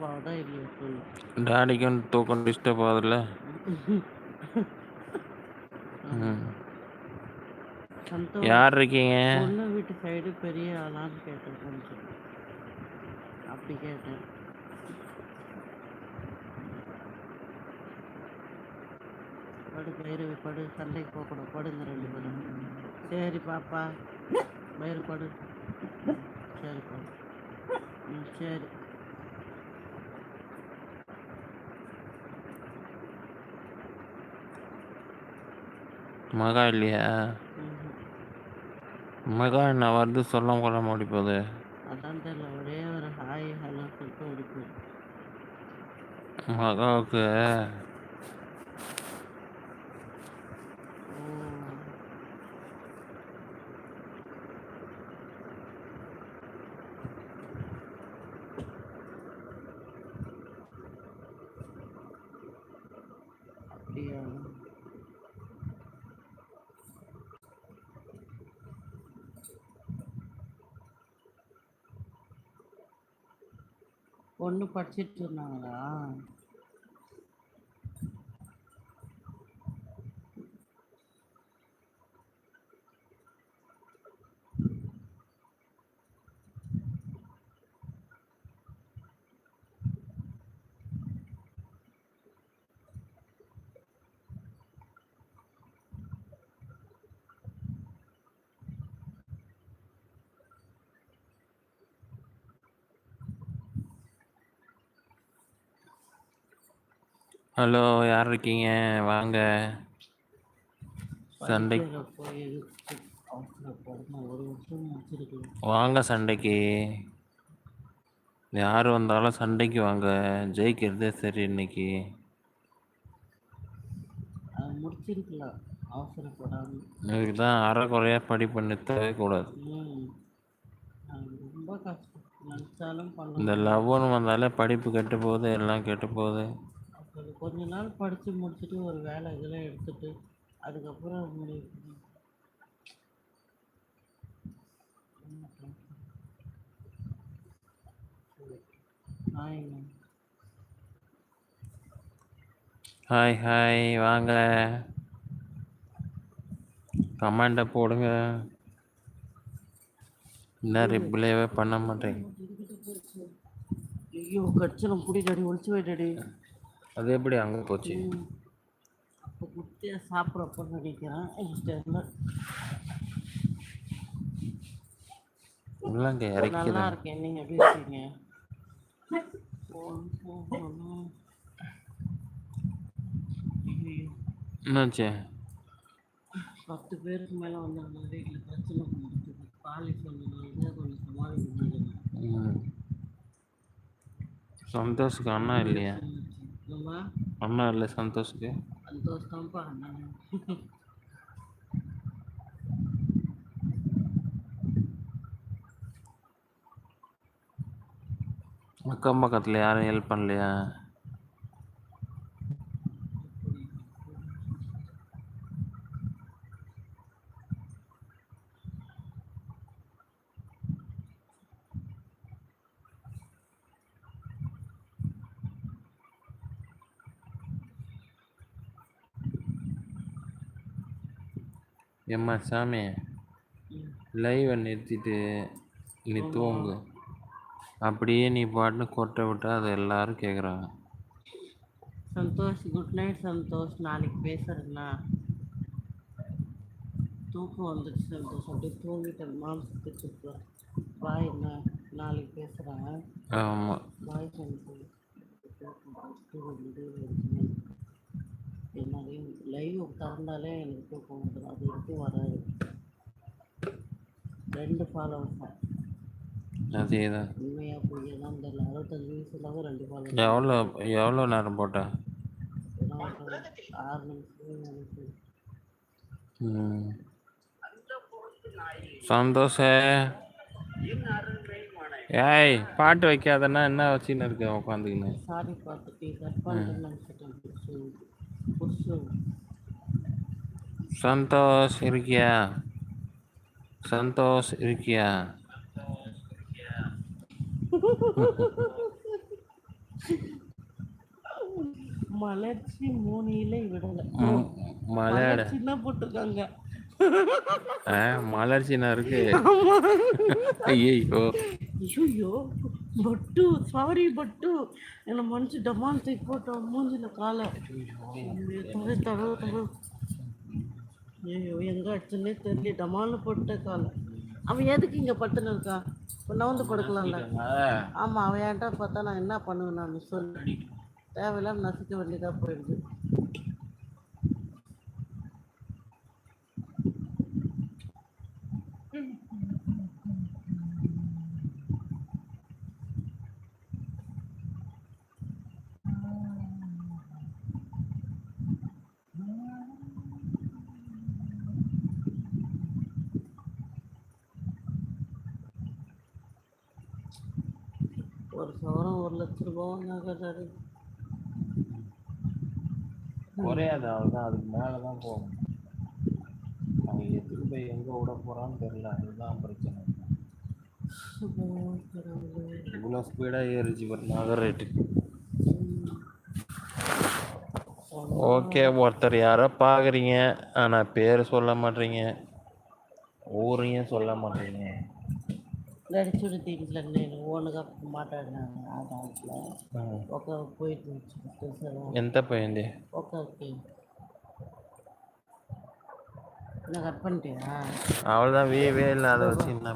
Disturb ஆகுதா இல்லையா சொல்லு. டாடிக்கும் தூக்கம் டிஸ்டர்ப் ஆகுதுல்ல? யார் இருக்கீங்க? பொண்ணு வீட்டு சைடு பெரிய ஆளான்னு கேட்டேன் கொஞ்சம். அப்படி கேட்டேன். படு பயிறு படு சண்டைக்கு போகக்கூடாது படுங்க ரெண்டு பேரும். சரி பாப்பா. பயிறு படு. சரி படு ம் சரி. மகா இல்லையா. மகா என்ன வருது சொல்ல கொள்ள முடி போகுது. அதான் தெரியல ஒரே ஒரு ஹாய் ஹலோ சொல்லிட்டு மகாவுக்கு? ஓ. பொண்ணு படிச்சிட்டு இருந்தாங்களா? ஹலோ யார் இருக்கீங்க? வாங்க. சண்டை வாங்க சண்டைக்கு. யார் வந்தாலும் சண்டைக்கு வாங்க. ஜெயிக்கிறதே சரி இன்னைக்கு. இதுக்கு தான் அறக்குறையாக படிப்பு நிறுத்தவே கூடாது. இந்த. லவ்னு வந்தாலே படிப்பு கெட்டு போகுது எல்லாம் கெட்டு போகுது. கொஞ்ச நாள் படித்து முடிச்சுட்டு ஒரு வேலை இதெல்லாம் எடுத்துட்டு அதுக்கப்புறம் முடிவு ஹாய் ஹாய் வாங்க. கமெண்ட்டை போடுங்க. என்ன ரிப்ளைவே பண்ண மாட்டேங்க ஐயோ கட்சலம் புடி டாடி ஒளிச்சு வை டாடி அது எப்படி அங்கே போச்சு. அப்போ குட்டியா சாப்பிட்றப்ப நினைக்கிறேன் எனக்கு தெரியல இல்லைங்க நல்லா இருக்கேன் நீங்க எப்படி இருக்கீங்க? என்னாச்சு? பத்து பேருக்கு மேல வந்தாங்க வீட்டில் பிரச்சனை பண்ணிட்டு பாலிஷ் வந்ததுனால கொஞ்சம் சமாளிக்க முடியல ம். சந்தோஷுக்கு அண்ணா இல்லையா? அண்ணா இல்லை சந்தோஷுக்கு. சந்தோஷ் தான்ப்பா அண்ணன் அக்கம் பக்கத்தில் யாரும் ஹெல்ப் பண்ணலையா? ஏம்மா சாமி. லைவை நிறுத்திட்டு நீ தூங்கு. அப்படியே நீ பாட்டுன்னு கொட்டை விட்டா அது எல்லாரும் கேட்குறாங்க சந்தோஷ் குட் நைட் சந்தோஷ். நாளைக்கு பேசுறேண்ணா தூக்கம் வந்துடுச்சு சந்தோஷ். அப்படியே தூங்கிட்டேன். மாம்சத்துக்கு பாய் அண்ணா. நாளைக்கு பேசுகிறேன் ஆமாம் பாய் சந்தோஷ் என்னாலையும் லைவ் திறந்தாலே எனக்கு தூக்கம் வந்துடும் அது வரைக்கும் வராது. ரெண்டு ஃபாலோவர்ஸ் தான். அதே தான் உண்மையாக பொய்யா தான் தெரியல. அறுபத்தஞ்சு வயசுலாக ரெண்டு ஃபாலோவர்ஸ் எவ்வளோ எவ்வளோ நேரம் போட்ட? ஆறு நிமிஷம். சந்தோஷ. ஏய் பாட்டு வைக்காதன்னா என்ன வச்சுன்னு இருக்க உட்காந்துக்கின்னு? சாரி பார்த்துட்டு சந்தோஷ் இருக்கியா? சந்தோஷ் இருக்கியா? மலர்ச்சி மூணு இலை விடலை. ம், மலையாட மலர்ச்சின்னா போட்டிருக்காங்க ஆ மலர்ச்சினா இருக்கு. ஐயோ ஐயோ பட்டு சாரி பட்டு. என்னை மனுச்சு டமான் தூக்கி போட்டோம் மூஞ்சில காலை. தவிர தடவு தவிர ஐயோ எங்கே அடிச்சுன்னே தெரியல. டமால்னு போட்ட காலை. அவன் எதுக்கு இங்கே பட்டுன்னு இருக்கான் இப்போ நவுந்து கொடுக்கலாம்ல ஆமாம் அவன் என்கிட்ட பார்த்தா நான் என்ன பண்ணுவேன் நான் சொல்லு. தேவையில்லாமல் நசுக்க வேண்டியதாக போயிடுது. ஒரு லட்ச ரூபாவும் நகை நடு குறையாது அவ்வளோதான் அதுக்கு மேலே தான் போகும் அவன் எதுக்கு போய் எங்கே விட போகிறான்னு தெரியல அதுதான் பிரச்சனை. இவ்வளோ ஸ்பீடாக ஏறிச்சு பாரு நகை ரேட்டு ஓகே ஒருத்தர் யாரோ பார்க்குறீங்க ஆனால் பேர் சொல்ல மாட்டீங்க ஊரையும் சொல்ல மாட்டீங்க. నడిచుడు దీంట్లో నేను ఓన్గా మాట్లాడినాను ఆ దాంట్లో ఒక పోయింది ఎంత పోయింది ఒక నాకు అర్థం ఆవిడదా వే వేలు అది వచ్చిందా